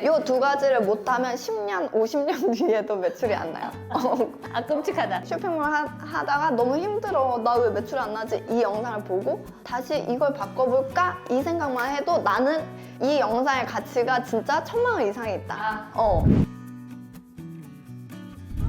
이두 가지를 못하면 10년, 50년 뒤에도 매출이 안 나요. 어, 아 끔찍하다. 쇼핑몰 하, 다가 너무 힘들어. 나 왜 매출 안 나지? 이 영상을 보고 다시 이걸 바꿔볼까? 이 생각만 해도 나는 이 영상의 가치가 진짜 천만 원 이상이 있다. 아. 어.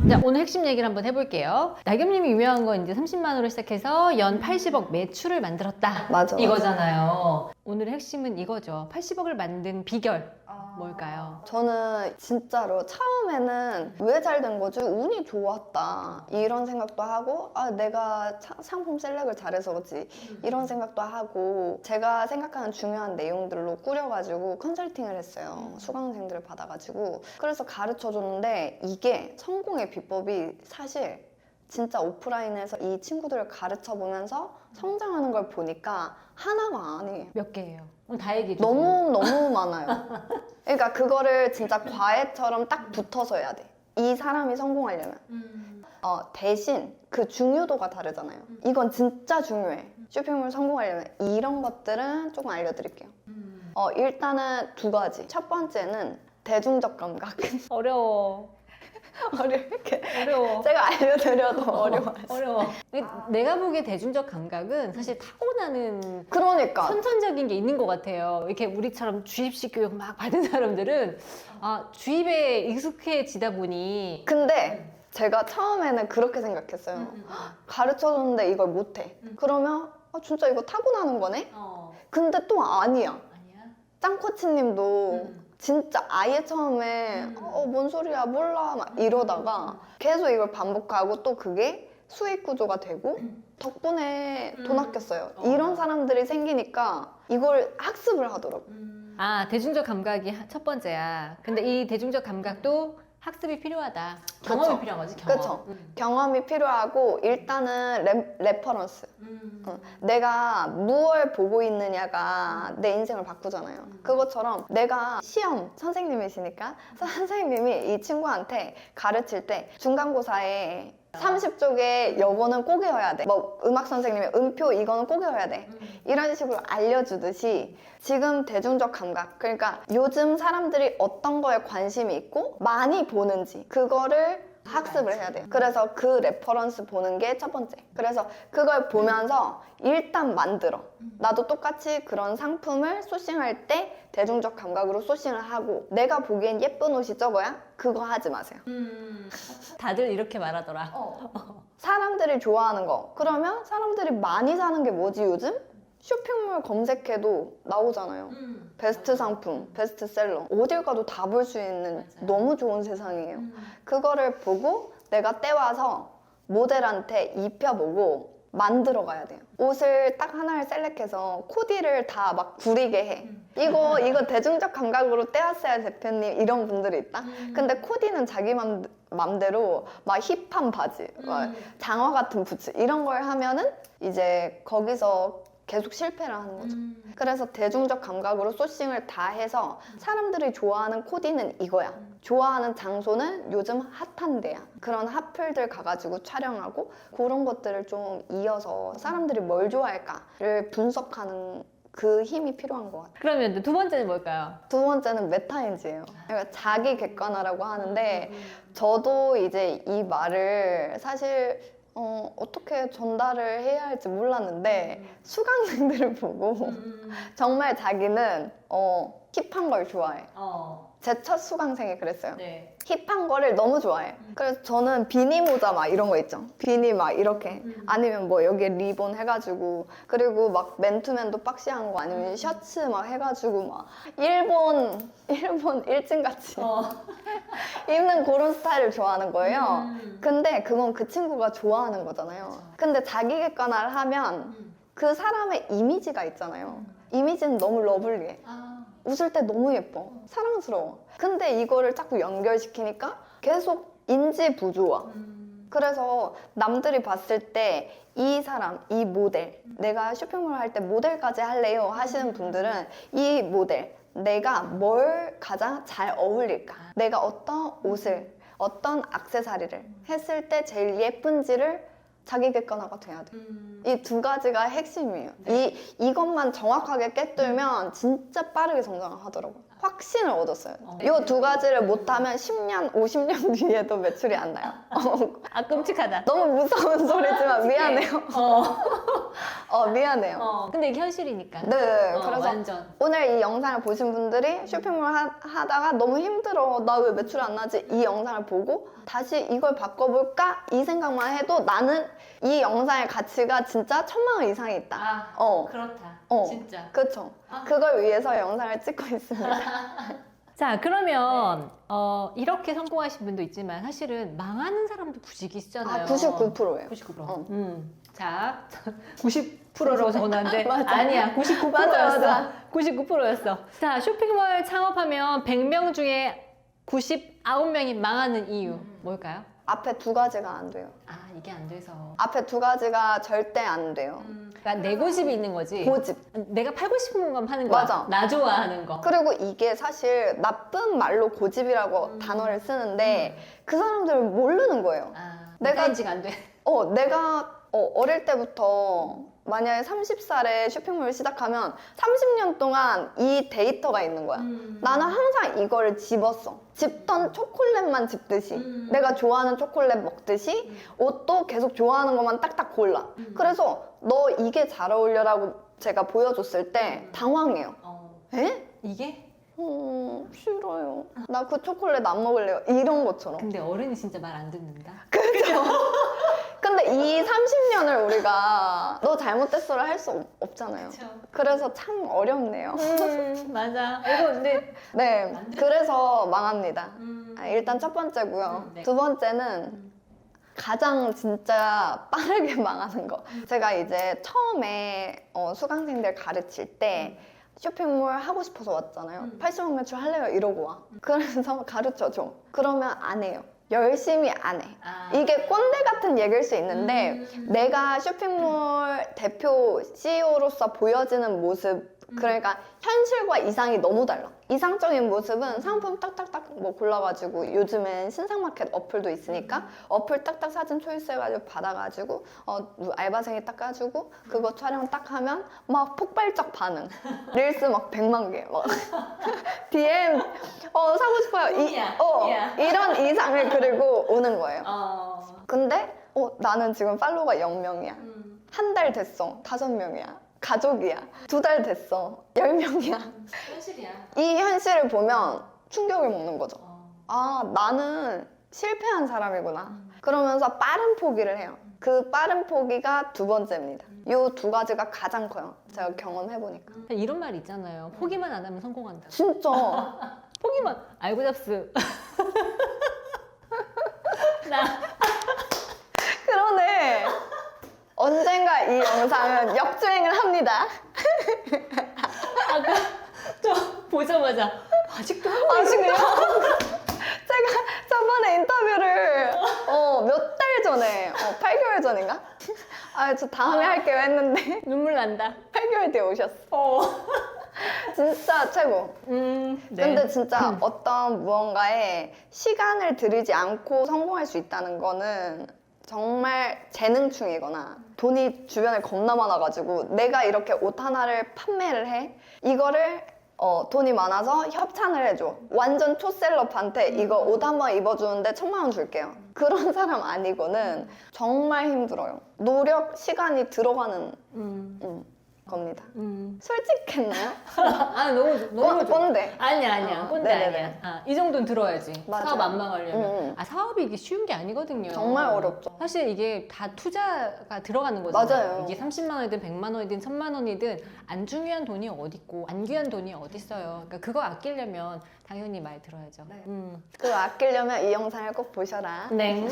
자, 오늘 핵심 얘기를 한번 해볼게요. 나겸님이 유명한 건 이제 30만으로 시작해서 연 80억 매출을 만들었다. 맞아. 이거잖아요. 오늘의 핵심은 이거죠. 80억을 만든 비결 아. 뭘까요? 저는 진짜로 처음에는 왜 잘 된 거지? 운이 좋았다. 이런 생각도 하고, 아, 내가 차- 상품 셀렉을 잘해서 그렇지. 이런 생각도 하고, 제가 생각하는 중요한 내용들로 꾸려가지고 컨설팅을 했어요. 수강생들을 받아가지고. 그래서 가르쳐 줬는데, 이게 성공의 비법이 사실 진짜 오프라인에서 이 친구들을 가르쳐 보면서 성장하는 걸 보니까 하나가 아니에요. 몇 개예요? 다 얘기해 주세요. 너무 너무 많아요. 그러니까 그거를 진짜 과외처럼 딱 붙어서 해야 돼. 이 사람이 성공하려면 음. 어, 대신 그 중요도가 다르잖아요. 이건 진짜 중요해. 쇼핑몰 성공하려면 이런 것들은 조금 알려드릴게요. 음. 어, 일단은 두 가지. 첫 번째는 대중적 감각. 어려워. 어렵게 어려워. 제가 알려드려도 어려워요. 어려워. 내가 보기에 대중적 감각은 사실 타고나는 그러니까 선천적인 게 있는 것 같아요. 이렇게 우리처럼 주입식 교육 막 받은 사람들은 아, 주입에 익숙해지다 보니 근데 제가 처음에는 그렇게 생각했어요. 음, 가르쳐줬는데 이걸 못해. 그러면 아, 진짜 이거 타고나는 거네? 어. 근데 또 아니야. 아니야? 짱코치님도 음. 진짜 아예 처음에 음. 어, 뭔 소리야 몰라 막 이러다가 계속 이걸 반복하고 또 그게 수익 구조가 되고 덕분에 돈 음. 아꼈어요. 어. 이런 사람들이 생기니까 이걸 학습을 하더라고. 아, 대중적 감각이 하- 첫 번째야. 근데 이 대중적 감각도 학습이 필요하다. 경험이 그쵸. 필요한 거지, 경험. 그쵸. 음. 경험이 필요하고 일단은 레, 레퍼런스. 음. 어, 내가 무얼 보고 있느냐가 내 인생을 바꾸잖아요. 그것처럼 내가 시험 선생님이시니까 선생님이 이 친구한테 가르칠 때 중간고사에 30쪽에 요거는 꼭 외워야 돼. 뭐 음악 선생님이 음표 이거는 꼭 외워야 돼. 이런 식으로 알려주듯이 지금 대중적 감각 그러니까 요즘 사람들이 어떤 거에 관심이 있고 많이 보는지 그거를 학습을 해야 돼요. 그래서 그 레퍼런스 보는 게 첫 번째. 그래서 그걸 보면서 일단 만들어. 나도 똑같이 그런 상품을 소싱할 때 대중적 감각으로 소싱을 하고 내가 보기엔 예쁜 옷이 저거야? 그거 하지 마세요. 음. 다들 이렇게 말하더라. 사람들이 좋아하는 거. 그러면 사람들이 많이 사는 게 뭐지 요즘? 쇼핑몰 검색해도 나오잖아요. 음. 베스트 상품, 베스트셀러. 어딜 가도 다 볼 수 있는 맞아요. 너무 좋은 세상이에요. 음. 그거를 보고 내가 떼와서 모델한테 입혀보고 만들어 가야 돼요. 옷을 딱 하나를 셀렉해서 코디를 다 막 구리게 해. 이거, 이거 대중적 감각으로 떼왔어요, 대표님. 이런 분들이 있다. 근데 코디는 자기 맘, 맘대로 막 힙한 바지, 막 장화 같은 부츠 이런 걸 하면은 이제 거기서 계속 실패를 하는 거죠. 음. 그래서 대중적 감각으로 소싱을 다 해서 사람들이 좋아하는 코디는 이거야. 좋아하는 장소는 요즘 핫한 데야. 그런 핫플들 가가지고 촬영하고 그런 것들을 좀 이어서 사람들이 뭘 좋아할까를 분석하는 그 힘이 필요한 것 같아요. 그러면 두 번째는 뭘까요? 두 번째는 메타인지예요. 그러니까 자기 객관화라고 하는데 저도 이제 이 말을 사실 어, 어떻게 전달을 해야 할지 몰랐는데 수강생들을 보고 정말 자기는 어, 힙한 걸 좋아해. 어. 제 첫 수강생이 그랬어요. 네. 힙한 거를 너무 좋아해. 그래서 저는 비니 모자 막 이런 거 있죠. 비니 막 이렇게. 아니면 뭐 여기 에 리본 해가지고. 그리고 막 맨투맨도 박시한 거 아니면 셔츠 막 해가지고 막 일본, 일본 일진 같이 어. 입는 그런 스타일을 좋아하는 거예요. 음. 근데 그건 그 친구가 좋아하는 거잖아요. 근데 자기 객관화를 하면 그 사람의 이미지가 있잖아요. 이미지는 너무 러블리해. 아. 웃을 때 너무 예뻐. 사랑스러워. 근데 이거를 자꾸 연결시키니까 계속 인지 부조화. 그래서 남들이 봤을 때 이 사람, 이 모델, 내가 쇼핑몰 할 때 모델까지 할래요 하시는 분들은 이 모델, 내가 뭘 가장 잘 어울릴까? 내가 어떤 옷을, 어떤 악세사리를 했을 때 제일 예쁜지를 자기 객관화가 돼야 돼. 이두 가지가 핵심이에요. 이, 이것만 정확하게 꿰뚫면 진짜 빠르게 성장을 하더라고요. 확신을 얻었어요. 어. 이두 가지를 못하면 10년, 50년 뒤에도 매출이 안 나요. 어, 아 끔찍하다. 너무 무서운 소리지만 미안해요. 어. 어, 미안해요. 어. 근데 이게 현실이니까. 네, 어, 그래서 완전. 오늘 이 영상을 보신 분들이 쇼핑몰 하, 하다가 너무 힘들어. 나 왜 매출 안 나지? 이 영상을 보고 다시 이걸 바꿔볼까? 이 생각만 해도 나는 이 영상의 가치가 진짜 천만 원 이상이 있다. 아 어, 그렇다. 어. 진짜. 그쵸. 아. 그걸 위해서 영상을 찍고 있습니다. 자 그러면 어, 이렇게 성공하신 분도 있지만 사실은 망하는 사람도 굳이 있잖아요. 아, 99%예요. 99%. 어. 음. 자, 90%라고 적어놨는데 맞아. 아니야, 99%였어. 맞아, 맞아. 99%였어. 자, 쇼핑몰 창업하면 100명 중에 99명이 망하는 이유 뭘까요? 앞에 두 가지가 안 돼요. 아, 이게 안 돼서. 앞에 두 가지가 절대 안 돼요. 그러니까 내 고집이 있는 거지. 고집. 내가 팔고 싶은 것만 하는 거야. 맞아. 나 좋아하는 거. 그리고 이게 사실 나쁜 말로 고집이라고 음. 단어를 쓰는데 그 사람들은 모르는 거예요. 아, 내가- 인지가 안 돼. 어, 내가 어, 어릴 때부터 만약에 30살에 쇼핑몰을 시작하면 30년 동안 이 데이터가 있는 거야. 음. 나는 항상 이거를 집었어. 집던 초콜릿만 집듯이. 음. 내가 좋아하는 초콜릿 먹듯이 옷도 계속 좋아하는 것만 딱딱 골라. 음. 그래서 너 이게 잘 어울려라고 제가 보여줬을 때 음. 당황해요. 어. 에? 이게? 음, 싫어요. 나 그 초콜릿 안 먹을래요. 이런 것처럼. 근데 어른이 진짜 말 안 듣는다. 그죠? 근데 이 30년을 우리가 너 잘못됐어를 할 수 없잖아요. 그래서 참 어렵네요. 음, 맞아. 이거 근데 네, 그래서 망합니다. 음. 아, 일단 첫 번째고요. 음, 네. 두 번째는 음. 가장 진짜 빠르게 망하는 거. 제가 이제 처음에 어, 수강생들 가르칠 때 쇼핑몰 하고 싶어서 왔잖아요. 음. 80억 매출 할래요? 이러고 와. 그래서 가르쳐 줘. 그러면 안 해요. 열심히 안 해. 아. 이게 꼰대 같은 얘기일 수 있는데 음. 내가 쇼핑몰 대표 CEO로서 보여지는 모습 음. 그러니까 현실과 이상이 너무 달라. 이상적인 모습은 상품 딱딱딱 뭐 골라가지고 요즘엔 신상마켓 어플도 있으니까 어플 딱딱 사진 초이스해가지고 받아가지고 어 알바생이 딱 까주고 그거 촬영 딱 하면 막 폭발적 반응. 릴스 막 100만 개 막. DM 어 사고 싶어요. 이, 꿈이야, 어 꿈이야. 이런 이상을 그리고 오는 거예요. 어. 근데 어 나는 지금 팔로워가 0명이야. 음. 한 달 됐어. 다섯 명이야. 가족이야. 두 달 됐어. 열 명이야. 현실이야. 이 현실을 보면 충격을 먹는 거죠. 어. 아, 나는 실패한 사람이구나. 음. 그러면서 빠른 포기를 해요. 그 빠른 포기가 두 번째입니다. 음. 이두 가지가 가장 커요. 제가 경험해보니까. 이런 말 있잖아요. 포기만 안 하면 성공한다. 진짜. 포기만 알고 잡스. 나 그러네. 언젠가 이 영상은 역주행을 합니다. 아까 저 보자마자 아직도 하고 계시네요. 제가 저번에 인터뷰를 어, 몇 달 전에, 어, 8개월 전인가? 아, 저 다음에 할게요 했는데 눈물 난다. 8개월 뒤에 오셨어. 어. 진짜 최고. 음. 네. 근데 진짜 어떤 무언가에 시간을 들이지 않고 성공할 수 있다는 거는 정말 재능충이거나 돈이 주변에 겁나 많아가지고 내가 이렇게 옷 하나를 판매를 해 이거를 어, 돈이 많아서 협찬을 해줘 완전 초셀럽한테 이거 옷 한 번 입어주는데 천만 원 줄게요 그런 사람 아니고는 정말 힘들어요 노력 시간이 들어가는 음. 음, 겁니다 음. 솔직했나요? 아 너무 너무 꼰- 좋아. 꼰대 아니야 아니야 어, 꼰대 네네네. 아니야. 아, 이 정도는 들어야지. 맞아요. 사업 안 망하려면. 음, 음. 아 사업이 이게 쉬운 게 아니거든요. 정말 어렵죠. 사실 이게 다 투자가 들어가는 거잖아요. 맞아요. 이게 30만 원이든 100만 원이든 1000만 원이든 안 중요한 돈이 어디 있고 안 귀한 돈이 어디 있어요. 그러니까 그거 아끼려면 당연히 말 들어야죠. 네. 음. 그거 아끼려면 이 영상을 꼭 보셔라. 네.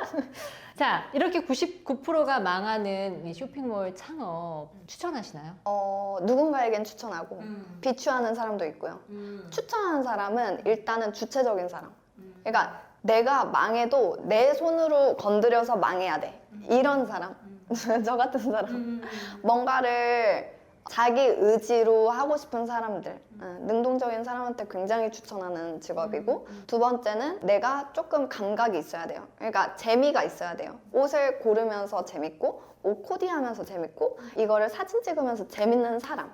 자 이렇게 99%가 망하는 이 쇼핑몰 창업 추천하시나요? 어, 누군가에겐 추천하고 음. 비추하는 사람도 있고요. 음. 추천하는 사람은 일단은 주체적인 사람. 음. 그러니까 내가 망해도 내 손으로 건드려서 망해야 돼. 이런 사람. 저 같은 사람. 음. 뭔가를 자기 의지로 하고 싶은 사람들. 응, 능동적인 사람한테 굉장히 추천하는 직업이고 두 번째는 내가 조금 감각이 있어야 돼요. 그러니까 재미가 있어야 돼요. 옷을 고르면서 재밌고 옷 코디하면서 재밌고 이거를 사진 찍으면서 재밌는 사람.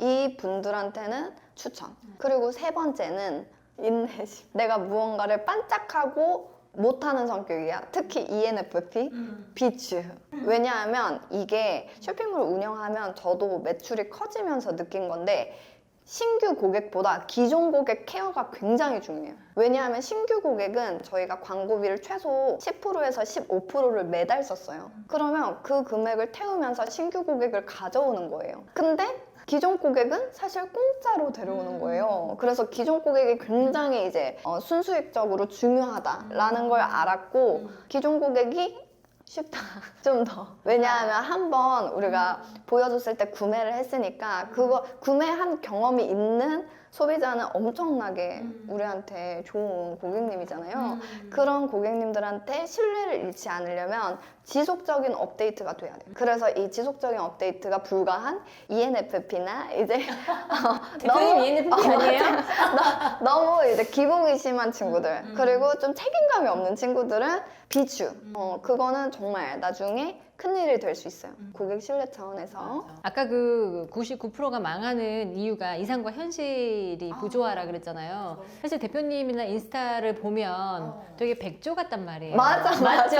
이 분들한테는 추천. 그리고 세 번째는 인내심. 내가 무언가를 반짝하고 못하는 성격이야. 특히 ENFP, 비추. 왜냐하면 이게 쇼핑몰 운영하면 저도 매출이 커지면서 느낀 건데 신규 고객보다 기존 고객 케어가 굉장히 중요해요. 왜냐하면 신규 고객은 저희가 광고비를 최소 10%에서 15%를 매달 썼어요. 그러면 그 금액을 태우면서 신규 고객을 가져오는 거예요. 근데 기존 고객은 사실 공짜로 데려오는 거예요. 그래서 기존 고객이 굉장히 이제 어, 순수익적으로 중요하다라는 걸 알았고 기존 고객이 쉽다. 좀 더. 왜냐하면 한 번 우리가 보여줬을 때 구매를 했으니까 그거 구매한 경험이 있는 소비자는 엄청나게 우리한테 좋은 고객님이잖아요. 그런 고객님들한테 신뢰를 잃지 않으려면 지속적인 업데이트가 돼야 돼요. 그래서 이 지속적인 업데이트가 불가한 ENFP나 이제 어, 대표님 ENFP 아니에요? 너- 너무 이제 기복이 심한 친구들 그리고 좀 책임감이 없는 친구들은 비추. 어, 그거는 정말 나중에 큰일이 될 수 있어요. 고객 신뢰 차원에서. 아까 그 99%가 망하는 이유가 이상과 현실이 아. 부조화라 그랬잖아요. 사실 대표님이나 인스타를 보면 되게 백조 같단 말이에요. 어. 맞아, 맞죠?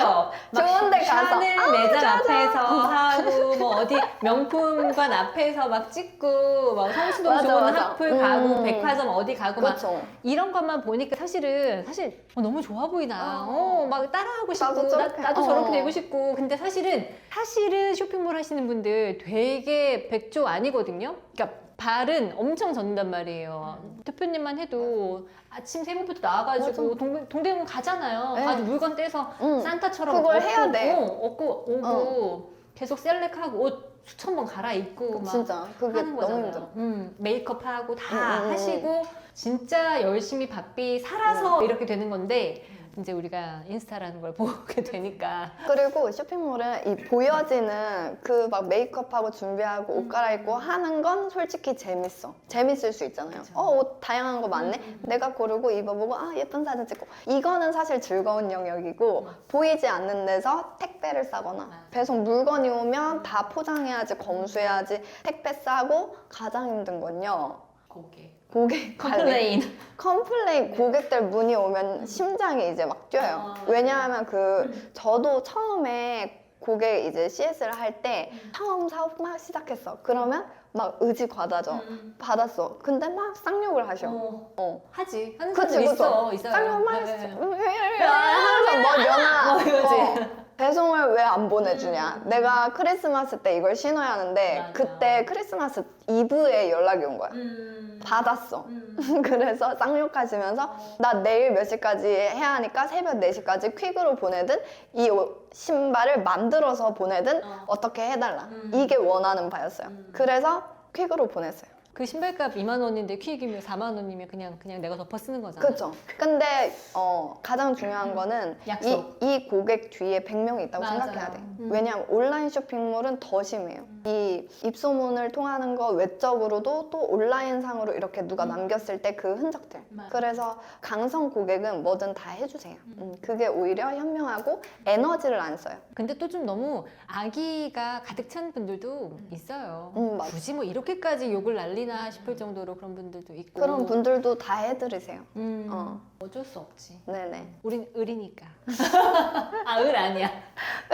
막 좋은 데 가서. 샤넬 아, 매장 맞아. 앞에서 하고 뭐 어디 명품관 앞에서 막 찍고 막 성수동 맞아, 좋은 맞아. 학풀 가고 음. 백화점 어디 가고 막 그렇죠. 이런 것만 보니까 사실은 사실 어, 너무 좋아 보이나. 어, 막 따라하고 싶고 나도 나, 저렇게. 나도 어. 저렇게 되고 싶고. 근데 사실은 사실은 쇼핑몰 하시는 분들 되게 백조 아니거든요. 그러니까 발은 엄청 젖는단 말이에요. 대표님만 해도 아침 새벽부터 나와가지고 동, 동대문 가잖아요. 네. 아주 물건 떼서 응. 산타처럼 그걸 얻고, 해야 돼. 어, 얻고 오고 계속 셀렉하고 옷 수천 번 갈아입고 막 진짜 그게 하는 너무 거잖아요. 힘들어. 음, 메이크업하고 다 음, 음, 음. 하시고 진짜 열심히 바삐 살아서 음. 이렇게 되는 건데 이제 우리가 인스타라는 걸 보게 되니까 그리고 쇼핑몰은 이 보여지는 그 막 메이크업하고 준비하고 옷 갈아입고 하는 건 솔직히 재밌어. 재밌을 수 있잖아요. 그쵸. 어, 옷 다양한 거 많네? 내가 고르고 입어보고, 아, 예쁜 사진 찍고. 이거는 사실 즐거운 영역이고, 보이지 않는 데서 택배를 싸거나, 맞아. 배송 물건이 오면 다 포장해야지, 검수해야지, 택배 싸고, 가장 힘든 건요. 고개 고객. 컴플레인 컴플레인 고객들 문의 오면 심장이 이제 막 뛰어요. 아. 왜냐하면 그 저도 처음에 고객 이제 CS를 할 때 처음 사업 막 시작했어. 그러면 막 의지 과다죠. 받았어. 근데 막 쌍욕을 하셔. 어, 어. 하지 하는 그치, 그치. 있어 있어요 쌍욕 막 네, 했어. 네. 하면서 뭐 연하. 어, 이거지. 어. 배송을 왜 안 보내주냐. 내가 크리스마스 때 이걸 신어야 하는데 맞아. 그때 크리스마스 이브에 연락이 온 거야. 음. 받았어. 음. 그래서 쌍욕하시면서 나 내일 몇 시까지 해야 하니까 새벽 4시까지 퀵으로 보내든 이 옷- 신발을 만들어서 보내든 어. 어. 떻게 해달라. 음. 이게 원하는 바였어요. 음. 그래서 퀵으로 보냈어요. 그 신발값 2만 원인데 퀵이면 4만 원이면 그냥 그냥 내가 덮어 쓰는 거잖아 그렇죠. 근데 어, 가장 중요한 거는 이, 약속. 이 고객 뒤에 100명이 있다고 맞아요. 생각해야 돼. 음. 왜냐하면 온라인 쇼핑몰은 더 심해요. 이 입소문을 통하는 거 외적으로도 또 온라인 상으로 이렇게 누가 음. 남겼을 때 그 흔적들. 맞아. 그래서 강성 고객은 뭐든 다 해주세요. 음, 그게 오히려 현명하고 에너지를 안 써요. 근데 또 좀 너무 아기가 가득 찬 분들도 있어요. 음, 맞아. 굳이 뭐 이렇게까지 욕을 날리 나 싶을 정도로 그런 분들도 있고. 그런 분들도 다 해드리세요. 음, 어. 어쩔 수 없지. 네네. 우린 을이니까. 아, 을 아니야.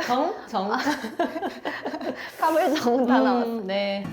정? 정? 탑을 정다 나왔어. 음, 네.